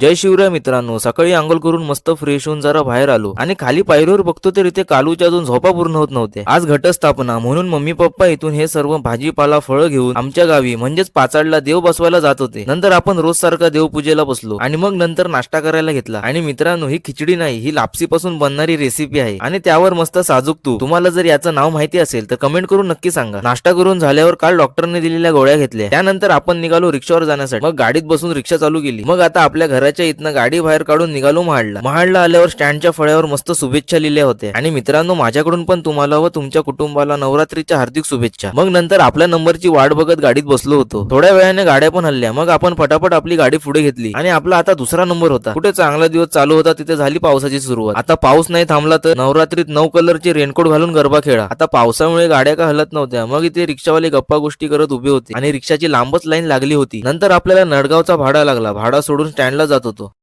जय शिवराय मित्रांनो सकाळी आंघोळ करून मस्त फ्रेश होऊन जरा बाहेर आलो. आणि खाली पायरीवर बघतो तर इथे कालूच्या अजून झोपा पूर्ण होत नव्हते आज घटस्थापना म्हणून मम्मी पप्पा इथून हे सर्व भाजीपाला फळं घेऊन आमच्या गावी म्हणजेच पाचाडला देव बसवायला जात होते. नंतर आपण रोज सारखा देवपूजेला बसलो आणि मग नंतर नाश्ता करायला घेतला. आणि मित्रांनो ही खिचडी नाही ही लापसी पासून बनणारी रेसिपी आहे. आणि त्यावर मस्त साजूक तू. तुम्हाला जर याचं नाव माहिती असेल तर कमेंट करून नक्की सांगा. नाश्ता करून झाल्यावर काल डॉक्टरने दिलेल्या गोळ्या घेतल्या. त्यानंतर आपण निघालो रिक्षावर जाण्यासाठी. मग गाडीत बसून रिक्षा चालू केली. मग आता आपल्या घराच्या इथनं गाडी बाहेर काढून निघालो महाडला. महाडला आल्यावर स्टँडच्या फळ्यावर मस्त शुभेच्छा लिहिल्या होत्या आणि मित्रांनो माझ्याकडून पण तुम्हाला व तुमच्या कुटुंबाला नवरात्रीच्या हार्दिक शुभेच्छा. मग नंतर आपल्या नंबरची वाट बघत गाडीत बसलो होतो. थोड्या वेळाने गाड्या पण हल्ल्या. मग आपण फटाफट आपली गाडी पुढे घेतली. आणि आपला आता दुसरा नंबर होता. कुठे चांगला दिवस चालू होता तिथे झाली पावसाची सुरुवात. आता पाऊस नाही थांबला तर नवरात्रीत नऊ कलरचे रेनकोट घालून गरबा खेळा. आता पावसामुळे गाड्या का हलत नव्हत्या. मग इथे रिक्षावाले गप्पा गोष्टी करत उभे होते. आणि रिक्षाची लांबच लाईन लागली होती. नंतर आपल्याला नडगावचा भाडा लागला. भाडा सोडून स्टँडला जात होतो.